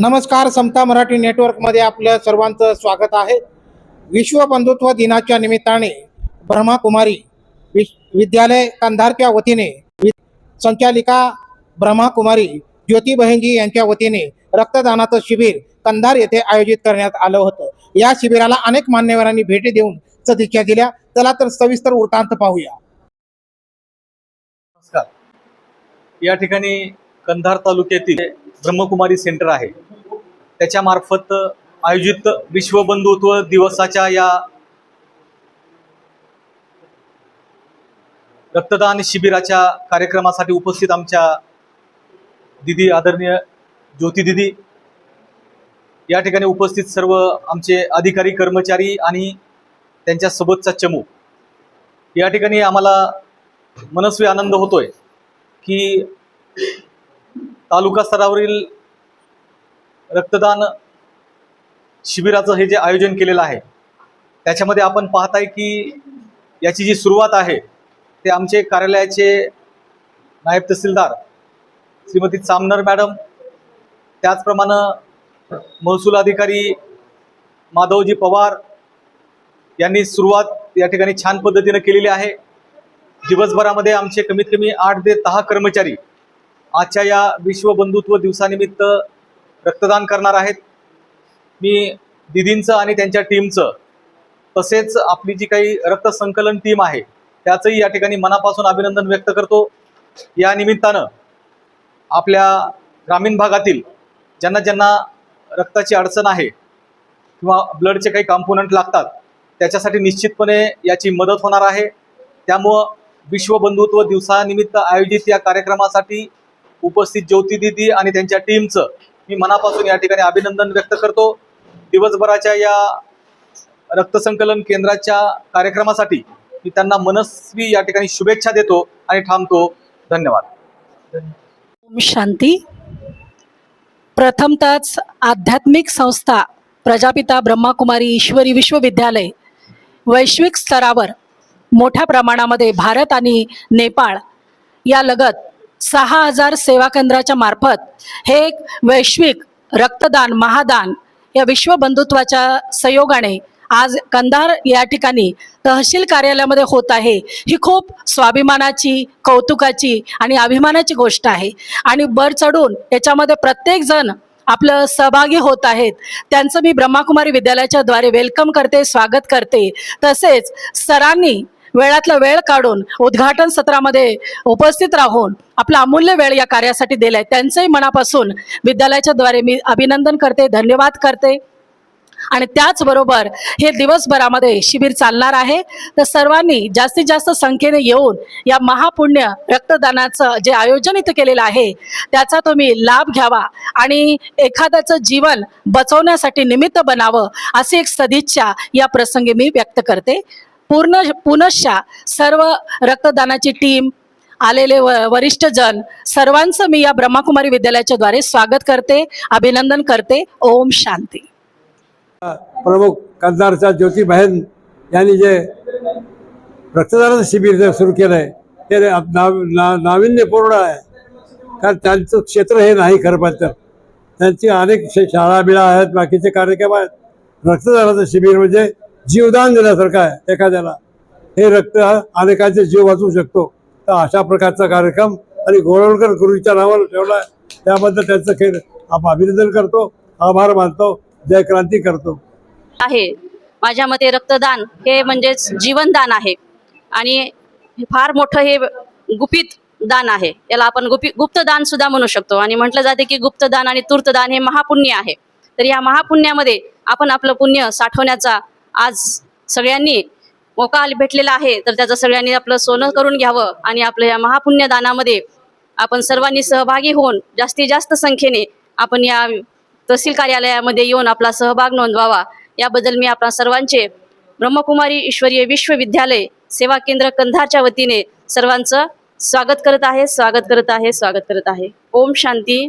नमस्कार समता मराठी नेटवर्कमध्ये आपलं सर्वांचं स्वागत आहे. विश्व बंधुत्व दिनाच्या निमित्ताने ब्रह्माकुमारी विद्यालय कंधारच्या वतीने वि संचालिका ब्रह्माकुमारी ज्योती यांच्या वतीने रक्तदानाचं शिबिर कंधार येथे आयोजित करण्यात आलं होतं. या शिबिराला अनेक मान्यवरांनी भेटी देऊन सदिच्छा दिल्या. चला तर सविस्तर वृत्तांत पाहूया. नमस्कार. या ठिकाणी कंधार तालुक्यातील ब्रह्मकुमारी सेंटर आहे. त्याच्यामार्फत आयोजित विश्व बंधुत्व दिवसाच्या या रक्तदान शिबिराच्या कार्यक्रमासाठी उपस्थित आमच्या दिदी आदरणीय ज्योती दिदी. या ठिकाणी उपस्थित सर्व आमचे अधिकारी कर्मचारी आणि त्यांच्यासोबतचा चमू. या ठिकाणी आम्हाला मनस्वी आनंद होतोय की तालुका स्तरावरील रक्तदान शिबिराचं हे जे आयोजन केलेलं आहे त्याच्यामध्ये आपण पाहताय की याची जी सुरुवात आहे ते आमचे कार्यालयाचे नायब तहसीलदार श्रीमती चामनर मॅडम त्याचप्रमाणे महसूल अधिकारी माधवजी पवार यांनी सुरुवात या ठिकाणी छान पद्धतीनं केलेली आहे. दिवसभरामध्ये आमचे कमीत कमी आठ ते दहा कर्मचारी आजच्या या विश्व बंधुत्व दिवसानिमित्त रक्तदान करणार आहेत. मी दिदींचं आणि त्यांच्या टीमचं तसेच आपली जी काही रक्तसंकलन टीम आहे त्याचंही या ठिकाणी मनापासून अभिनंदन व्यक्त करतो. या निमित्तानं आपल्या ग्रामीण भागातील ज्यांना ज्यांना रक्ताची अडचण आहे किंवा ब्लडचे काही कॉम्पोनंट लागतात त्याच्यासाठी निश्चितपणे याची मदत होणार आहे. त्यामुळं विश्वबंधुत्व दिवसानिमित्त आयोजित या कार्यक्रमासाठी उपस्थित ज्योती दिदी आणि त्यांच्या टीमचं मी मनापासून या ठिकाणी अभिनंदन व्यक्त करतो. दिवसभराच्या या रक्तसंकलन केंद्राच्या कार्यक्रमासाठी मी त्यांना मनस्वी या ठिकाणी शुभेच्छा देतो आणि थांबतो. धन्यवाद. शांती. प्रथमतच आध्यात्मिक संस्था प्रजापिता ब्रह्माकुमारी ईश्वरी विश्वविद्यालय वैश्विक स्तरावर मोठ्या प्रमाणामध्ये भारत आणि नेपाळ या लगत सहा हजार सेवा केंद्राच्या मार्फत हे एक वैश्विक रक्तदान महादान या विश्व बंधुत्वाच्या संयोगाने आज कंधार या ठिकाणी तहसील कार्यालयामध्ये होत आहे. ही खूप स्वाभिमानाची कौतुकाची आणि अभिमानाची गोष्ट आहे. आणि बर चढून याच्यामध्ये प्रत्येकजण आपलं सहभागी होत आहेत. त्यांचं मी ब्रह्माकुमारी विद्यालयाच्या द्वारे वेलकम करते स्वागत करते. तसेच सरांनी वेळातला वेळ काढून उद्घाटन सत्रामध्ये उपस्थित राहून आपला अमूल्य वेळ या कार्यासाठी दिलाय. त्यांचंही मनापासून विद्यालयाच्या द्वारे मी अभिनंदन करते धन्यवाद करते. आणि त्याचबरोबर हे दिवसभरामध्ये शिबिर चालणार आहे. तर सर्वांनी जास्तीत जास्त संख्येने येऊन या महापुण्य रक्तदानाचं जे आयोजन इथं केलेलं आहे त्याचा तुम्ही लाभ घ्यावा आणि एखाद्याचं जीवन बचवण्यासाठी निमित्त बनावं अशी एक सदिच्छा या प्रसंगी मी व्यक्त करते. पूर्ण पुनश्चा सर्व रक्तदानाची टीम आलेले व वरिष्ठ जन सर्वांचं मी या ब्रह्माकुमारी विद्यालयाच्या द्वारे स्वागत करते अभिनंदन करते. ओम शांती. प्रमुख कंधारच्या ज्योतीबहेन यांनी जे रक्तदानाचं शिबिर सुरू केलं आहे ते नाव ना नाविन्यपूर्ण आहे. कारण त्यांचं क्षेत्र हे नाही खरं पाहिजे तर. त्यांची अनेक शाळा बिळा आहेत बाकीचे कार्यक्रम आहेत. रक्तदानाचं शिबिर म्हणजे जीवदान दिल्यासारखं आहे एखाद्याला. हे रक्त अनेकांचे जीव वाचवू शकतो. तर अशा प्रकारचा कार्यक्रम आणि गोळवळकर गुरुच्या नावावर ठेवला आहे. त्याबद्दल त्यांचं खेळ आपण अभिनंदन करतो आभार मानतो जय क्रांती करतो. आहे. माझ्या मते रक्तदान हे म्हणजेच जीवनदान आहे. आणि फार मोठं हे गुपित दान आहे. याला आपण गुपी गुप्तदान सुद्धा म्हणू शकतो. आणि म्हटलं जाते की गुप्तदान आणि तूर्तदान हे महापुण्य आहे. तर या महापुण्यामध्ये आपण आपलं पुण्य साठवण्याचा आज सगळ्यांनी मोका भेटलेला आहे तर त्याचं सगळ्यांनी आपलं सोनं करून घ्यावं आणि आपल्या या महापुण्य दानामध्ये आपण सर्वांनी सहभागी होऊन जास्तीत जास्त संख्येने आपण या तहसील कार्यालयामध्ये येऊन आपला सहभाग नोंदवावा. याबद्दल मी आपल्या सर्वांचे ब्रह्मकुमारी ईश्वरीय विश्वविद्यालय सेवा केंद्र कंधारच्या वतीने सर्वांचं स्वागत करत आहे स्वागत करत आहे स्वागत करत आहे. ओम शांती.